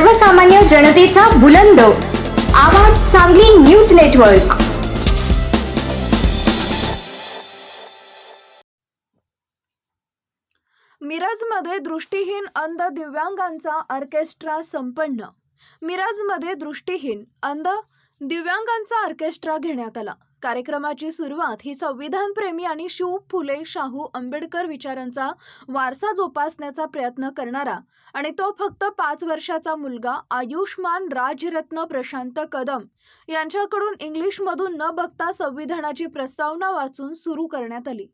सर्वसामान्य जनतेचा बुलंद. आवाज सांगली न्यूज नेटवर्क. मिरजमध्ये दृष्टीहीन अंध दिव्यांगांचा ऑर्केस्ट्रा संपन्न. मिरजमध्ये दृष्टीहीन अंध दिव्यांगांचा ऑर्केस्ट्रा घेण्यात आला. कार्यक्रमाची सुरुवात ही संविधानप्रेमी आणि शिव फुले शाहू आंबेडकर विचारांचा वारसा जोपासण्याचा प्रयत्न करणारा आणि तो फक्त पाच वर्षाचा मुलगा आयुष्मान राजरत्न प्रशांत कदम यांच्याकडून इंग्लिशमधून न बघता संविधानाची प्रस्तावना वाचून सुरू करण्यात आली.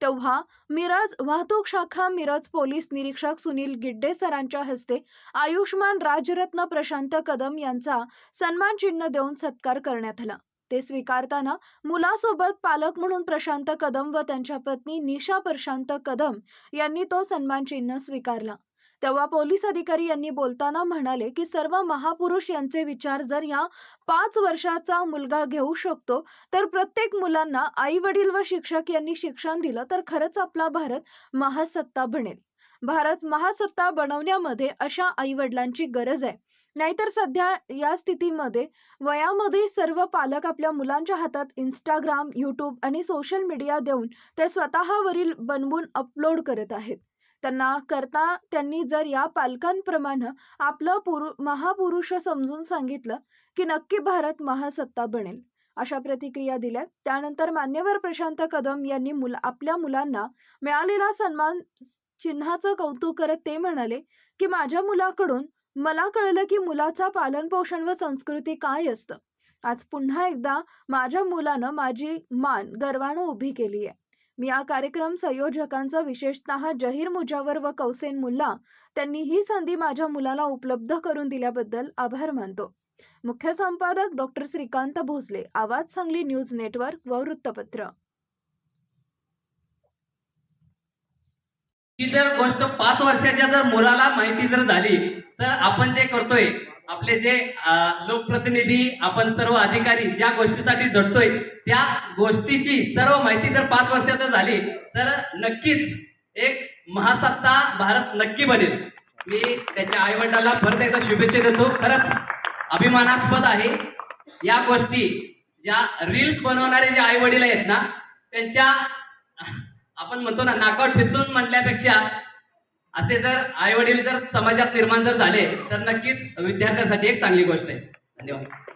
तेव्हा मिरज वाहतूक शाखा मिरज पोलीस निरीक्षक सुनील गिड्डे सरांच्या हस्ते आयुष्मान राजरत्न प्रशांत कदम यांचा सन्मान चिन्ह देऊन सत्कार करण्यात आला. ते स्वीकारताना मुलासोबत पालक म्हणून प्रशांत कदम व त्यांच्या पत्नी निशा प्रशांत कदम यांनी तो सन्मान चिन्ह स्वीकारला. तेव्हा पोलीस अधिकारी यांनी बोलताना म्हणाले की सर्व महापुरुष यांचे विचार जर या पाच वर्षाचा मुलगा घेऊ शकतो तर प्रत्येक मुलांना आई वडील व शिक्षक यांनी शिक्षण दिलं तर खरंच आपला भारत महासत्ता बनेल. भारत महासत्ता बनवण्यामध्ये अशा आई वडिलांची गरज आहे. नाहीतर सध्या या स्थितीमध्ये वयामध्ये सर्व पालक आपल्या मुलांच्या हातात इंस्टाग्राम यूट्यूब आणि सोशल मीडिया देऊन ते स्वतःवरील बनवून अपलोड करत आहेत. त्यांना करता त्यांनी जर या पालकांप्रमाणे आपलं पुरु महापुरुष समजून सांगितलं की नक्की भारत महासत्ता बनेल. अशा प्रतिक्रिया दिल्या त्यानंतर मान्यवर प्रशांत कदम यांनी मुल आपल्या मुलांना मिळालेला सन्मान चिन्हाचं कौतुक करत ते म्हणाले की माझ्या मुलाकडून मला कळलं की मुलाचा पालनपोषण व संस्कृती काय असतं. आज पुन्हा एकदा माझ्या मुलानं माझी मान गर्वानं उभी केली आहे मी या कार्यक्रम संयोजकांचं विशेषतः जहीर मुजावर व कौसेन मुल्ला त्यांनी ही संधी माझ्या मुलाला उपलब्ध करून दिल्याबद्दल आभार मानतो. मुख्य संपादक डॉक्टर श्रीकांत भोसले आवाज सांगली न्यूज नेटवर्क व वृत्तपत्र. ही जर गोष्ट पाच वर्षाच्या जर मुलाला माहिती जर झाली तर आपण जे करतोय आपले जे लोकप्रतिनिधी आपण सर्व अधिकारी ज्या गोष्टीसाठी झटतोय त्या गोष्टीची सर्व माहिती जर पाच वर्षात झाली तर नक्कीच एक महासत्ता भारत नक्की बनेल. मी त्याच्या आईवडिलांना परत एकदा शुभेच्छा देतो. खरंच अभिमानास्पद आहे. या गोष्टी ज्या रील्स बनवणारे जे आईवडील आहेत ना त्यांच्या आपण म्हणतो ना नाकावर ठेचून म्हणल्यापेक्षा असे जर आई वडील जर समाजात निर्माण जर झाले तर नक्कीच विद्यार्थ्यांसाठी एक चांगली गोष्ट आहे. धन्यवाद.